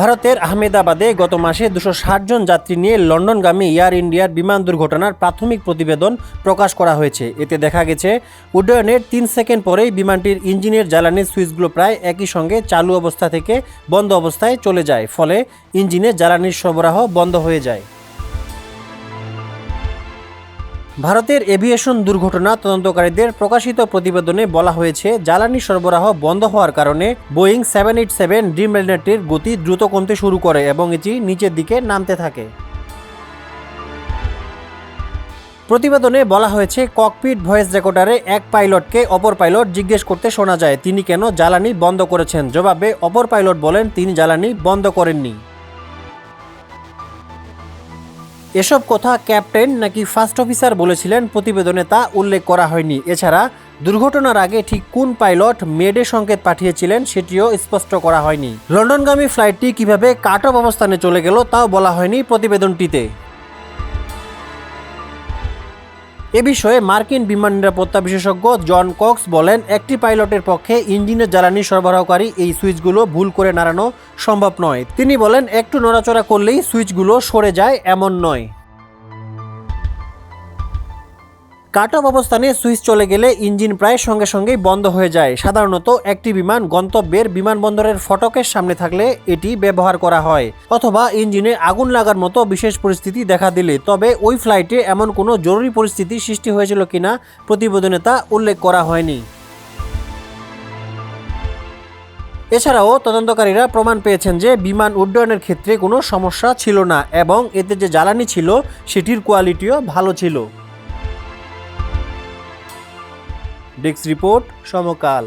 ভারতের আহমেদাবাদে গত মাসে দুশো জন যাত্রী নিয়ে লন্ডনগামী এয়ার ইন্ডিয়ার বিমান দুর্ঘটনার প্রাথমিক প্রতিবেদন প্রকাশ করা হয়েছে। এতে দেখা গেছে, উড্ডয়নের তিন সেকেন্ড পরেই বিমানটির ইঞ্জিনের জ্বালানির সুইচগুলো প্রায় একই সঙ্গে চালু অবস্থা থেকে বন্ধ অবস্থায় চলে যায়, ফলে ইঞ্জিনের জ্বালানির সরবরাহ বন্ধ হয়ে যায়। ভারতের এভিয়েশন দুর্ঘটনা তদন্তকারীদের প্রকাশিত প্রতিবেদনে বলা হয়েছে, জ্বালানি সরবরাহ বন্ধ হওয়ার কারণে বোয়িং সেভেন এইট সেভেন ড্রিমলাইনারটির গতি দ্রুত কমতে শুরু করে এবং এটি নিচের দিকে নামতে থাকে। প্রতিবেদনে বলা হয়েছে, ককপিট ভয়েস রেকর্ডারে এক পাইলটকে অপর পাইলট জিজ্ঞেস করতে শোনা যায়, তিনি কেন জ্বালানি বন্ধ করেছেন? জবাবে, অপর পাইলট বলেন তিনি জ্বালানি বন্ধ করেননি। এসব কথা ক্যাপ্টেন নাকি ফার্স্ট অফিসার বলেছিলেন প্রতিবেদনে তা উল্লেখ করা হয়নি। এছাড়া দুর্ঘটনার আগে ঠিক কোন পাইলট মেডে সংকেত পাঠিয়েছিলেন সেটিও স্পষ্ট করা হয়নি। লন্ডনগামী ফ্লাইটটি কীভাবে কাট অফ অবস্থানে চলে গেল তাও বলা হয়নি প্রতিবেদনটিতে। এ বিষয়ে মার্কিন বিমান নিরাপত্তা বিশেষজ্ঞ জন কক্স বলেন, একটি পাইলটের পক্ষে ইঞ্জিনের জ্বালানি সরবরাহকারী এই সুইচগুলো ভুল করে নাড়ানো সম্ভব নয়। তিনি বলেন, একটু নড়াচড়া করলেই সুইচগুলো সরে যায়, এমন নয়। কাট অফ অবস্থানে সুইচ চলে গেলে ইঞ্জিন প্রায় সঙ্গে সঙ্গেই বন্ধ হয়ে যায়। সাধারণত একটি বিমান গন্তব্যের বিমানবন্দরের ফটকের সামনে থাকলে এটি ব্যবহার করা হয় অথবা ইঞ্জিনে আগুন লাগার মতো বিশেষ পরিস্থিতি দেখা দিলে। তবে ওই ফ্লাইটে এমন কোনো জরুরি পরিস্থিতি সৃষ্টি হয়েছিল কিনা প্রতিবেদনে তা উল্লেখ করা হয়নি। এছাড়াও তদন্তকারীরা প্রমাণ পেয়েছেন যে বিমান উড্ডয়নের ক্ষেত্রে কোনো সমস্যা ছিল না এবং এতে যে জ্বালানি ছিল, সেটির কোয়ালিটিও ভালো ছিল। Desk report Samakal.